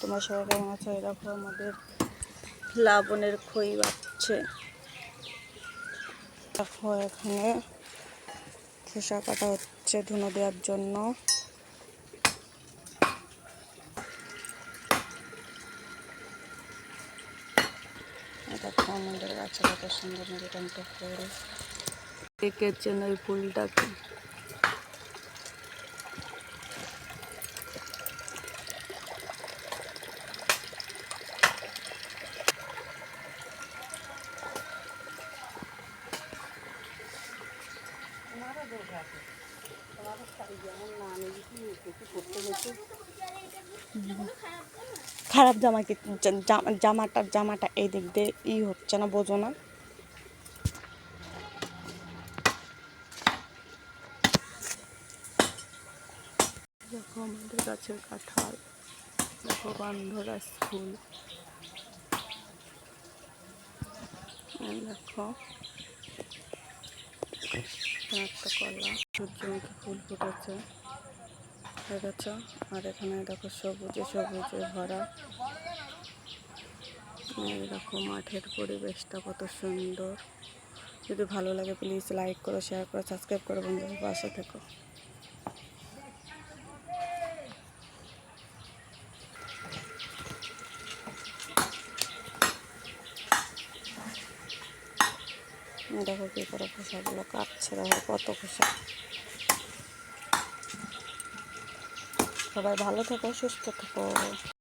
তোমার সবাই কেমন আছো? দেখো আমাদের লাবণের খই বাচ্ছে দেখো এখানে খোসা কাটা হচ্ছে ধুনো দেওয়ার জন্য। আমাদের গাছে কত সুন্দর নীলকণ্ঠ ফুল এঁকেছেন ওই ফুলটাকে খারাপ জামা কি জামাটা জামাটা এই দিক দিয়ে ই হচ্ছে না, বোঝো না। দেখো আমাদের গাছের কাঁঠাল, দেখো গন্ধরাজ ফুল দেখো। এখানে একটা কলা সূর্যমুখী ফুল ফুটেছে। দেখেছ? আর এখানে দেখো সবুজে সবুজে ভরা। দেখো মাঠের পরিবেশটা কত সুন্দর। যদি ভালো লাগে প্লিজ লাইক করো শেয়ার করো সাবস্ক্রাইব করো বন্ধু পাশে থেকো। দেখো কী করে খোসাগুলো কাটছে দেখো কত খোসা সবাই ভালো থেকো সুস্থ থেকো।